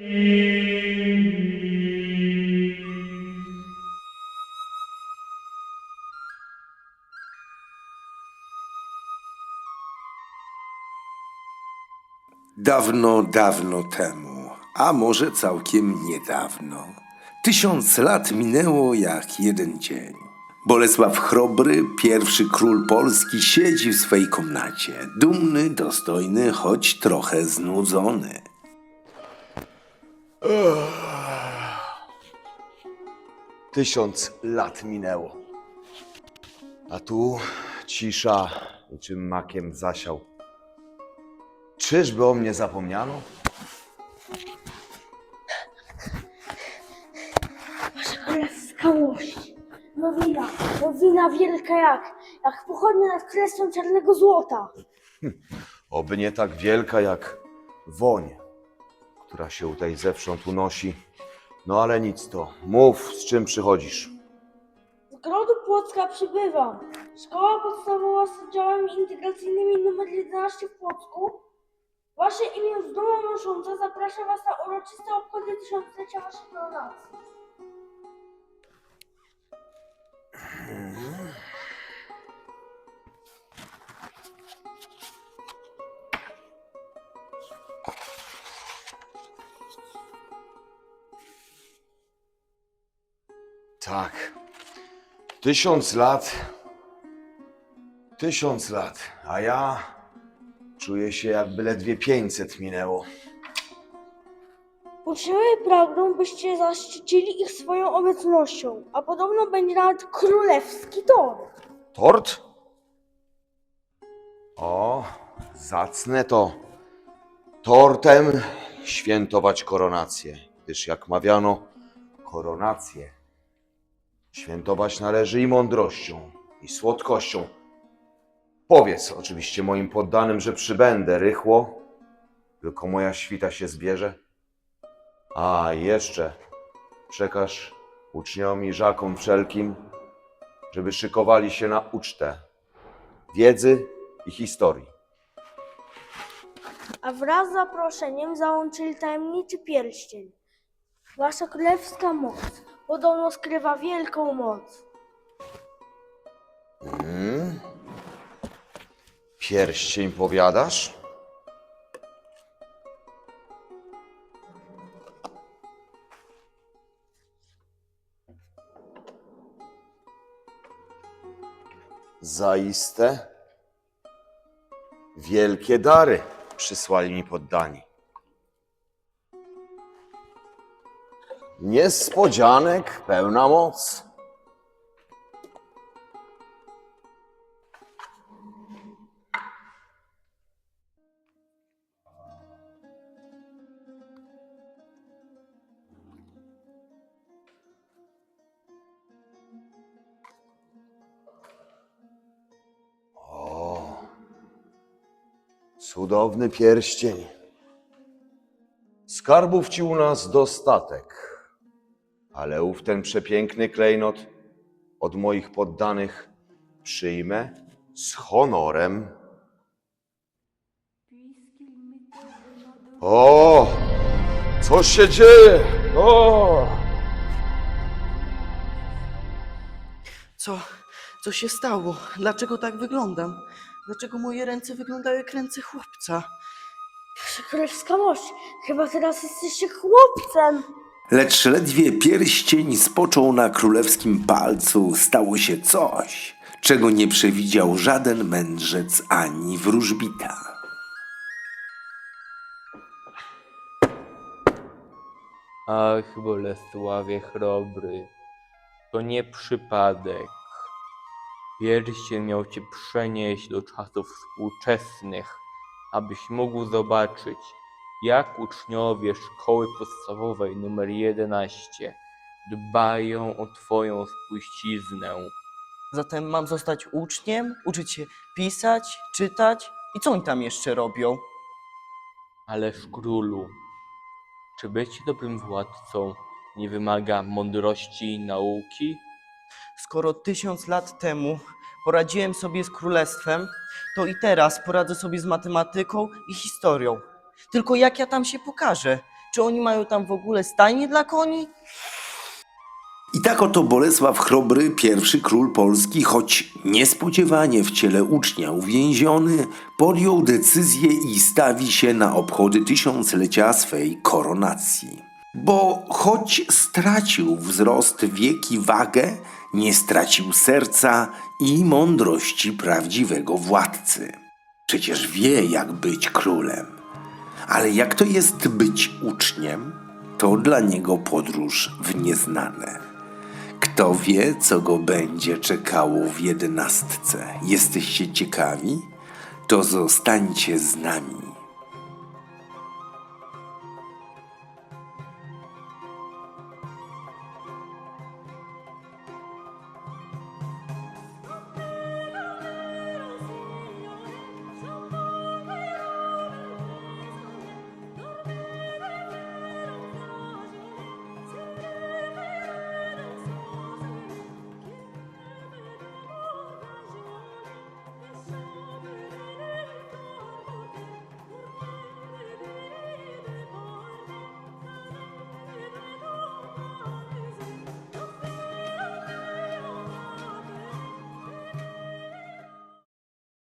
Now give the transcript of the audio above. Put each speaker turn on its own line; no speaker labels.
Dawno, dawno temu, a może całkiem niedawno. Tysiąc lat minęło jak jeden dzień. Bolesław Chrobry, pierwszy król Polski, siedzi w swej komnacie. Dumny, dostojny, choć trochę znudzony.
Tysiąc lat minęło. A tu cisza, niczym makiem zasiał. Czyżby o mnie zapomniano?
Królewska łość. Nowina, nowina wielka jak, jak pochodnia nad królestwem czarnego złota.
Oby nie tak wielka jak woń, która się tutaj zewsząd unosi. No ale nic to. Mów, z czym przychodzisz.
Z grodu Płocka przybywam. Szkoła podstawowa z oddziałami integracyjnymi nr 11 w Płocku. Wasze imię z dumą noszące zaprasza Was na uroczyste obchody tysiąclecia Waszej koronacji.
Tak. Tysiąc lat. Tysiąc lat. A ja czuję się jakby ledwie 500 minęło.
Uczniowie pragną, byście zaszczycili ich swoją obecnością, a podobno będzie nawet królewski tor.
Tort? O, zacne to. Tortem świętować koronację, gdyż jak mawiano, koronację świętować należy i mądrością, i słodkością. Powiedz oczywiście moim poddanym, że przybędę rychło, tylko moja świta się zbierze. A jeszcze przekaż uczniom i żakom wszelkim, żeby szykowali się na ucztę wiedzy i historii.
a wraz z zaproszeniem załączyli tajemniczy pierścień. Wasza królewska moc podobno skrywa wielką moc.
Mm. Pierścień powiadasz? Zaiste wielkie dary przysłali mi poddani. Niespodzianek pełna moc. Cudowny pierścień. Skarbów ci u nas dostatek, ale ów ten przepiękny klejnot od moich poddanych przyjmę z honorem. O, co się dzieje? O!
Co? Co się stało? Dlaczego tak wyglądam? Dlaczego moje ręce wyglądają jak ręce chłopca?
Królewska mość, chyba teraz jesteście chłopcem.
Lecz ledwie pierścień spoczął na królewskim palcu, stało się coś, czego nie przewidział żaden mędrzec ani wróżbita.
Ach, Bolesławie chrobry, to nie przypadek. Pierścień miał cię przenieść do czasów współczesnych, abyś mógł zobaczyć, jak uczniowie szkoły podstawowej nr 11 dbają o twoją spuściznę.
Zatem mam zostać uczniem, uczyć się pisać, czytać i co oni tam jeszcze robią?
Ależ królu, czy bycie dobrym władcą nie wymaga mądrości i nauki?
Skoro tysiąc lat temu poradziłem sobie z królestwem, to i teraz poradzę sobie z matematyką i historią. Tylko jak ja tam się pokażę? Czy oni mają tam w ogóle stajnie dla koni?
I tak oto Bolesław Chrobry, pierwszy król Polski, choć niespodziewanie w ciele ucznia uwięziony, podjął decyzję i stawi się na obchody tysiąclecia swej koronacji. Bo choć stracił wzrost, wiek i wagę, nie stracił serca i mądrości prawdziwego władcy. Przecież wie, jak być królem. Ale jak to jest być uczniem, to dla niego podróż w nieznane. Kto wie, co go będzie czekało w jedenastce? Jesteście ciekawi? To zostańcie z nami.